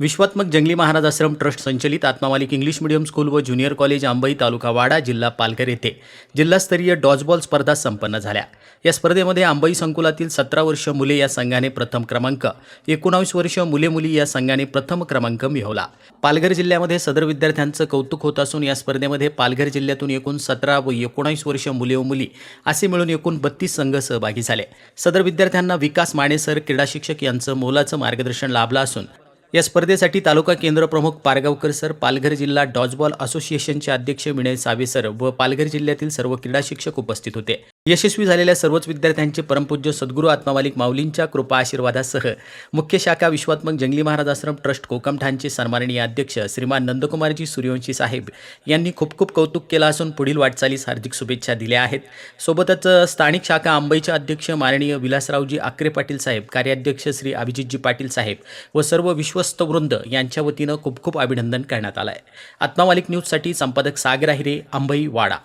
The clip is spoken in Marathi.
विश्वात्मक जंगली महाराज आश्रम ट्रस्ट संचलित आत्मामालिक इंग्लिश मीडियम स्कूल व ज्युनियर कॉलेज आंबई तालुका वाडा जिल्हा पालघर येथे जिल्हास्तरीय डॉजबॉल स्पर्धा संपन्न झाल्या. या स्पर्धेमध्ये आंबई संकुलातील सतरा वर्ष मुले या संघाने प्रथम क्रमांक एकोणावीस वर्ष मुले मुली या संघाने प्रथम क्रमांक मिळवला. पालघर जिल्ह्यामध्ये सदर विद्यार्थ्यांचं कौतुक होत असून या स्पर्धेमध्ये पालघर जिल्ह्यातून एकूण सतरा व एकोणावीस वर्ष मुले व मुली असे मिळून एकूण बत्तीस संघ सहभागी झाले. सदर विद्यार्थ्यांना विकास माने सर क्रीडा शिक्षक यांचं मोलाचं मार्गदर्शन लाभलं असून या स्पर्धेसाठी तालुका केंद्र प्रमुख पारगावकर सर पालघर जिल्हा डॉजबॉल असोसिएशनचे अध्यक्ष विनय सावे सर व पालघर जिल्ह्यातील सर्व क्रीडा शिक्षक उपस्थित होते. यशस्वी झालेल्या सर्वच विद्यार्थ्यांचे परमपूज्य सद्गुरू आत्मामालिक माऊलींच्या कृपा आशीर्वादासह मुख्य शाखा विश्वात्मक जंगली महाराज आश्रम ट्रस्ट कोकमठाणचे सन्माननीय अध्यक्ष श्रीमान नंदकुमारजी सूर्यवंशी साहेब यांनी खूप खूप कौतुक केलं असून पुढील वाटचालीस हार्दिक शुभेच्छा दिल्या आहेत. सोबतच स्थानिक शाखा आंबईच्या अध्यक्ष माननीय विलासरावजी आक्रे पाटील साहेब कार्याध्यक्ष श्री अभिजितजी पाटील साहेब व सर्व विश्वस्त वृंद यांच्या वतीनं खूप खूप अभिनंदन करण्यात आलं आहे आत्मामालिक न्यूजसाठी संपादक सागर आहिरे अंबई वाडा.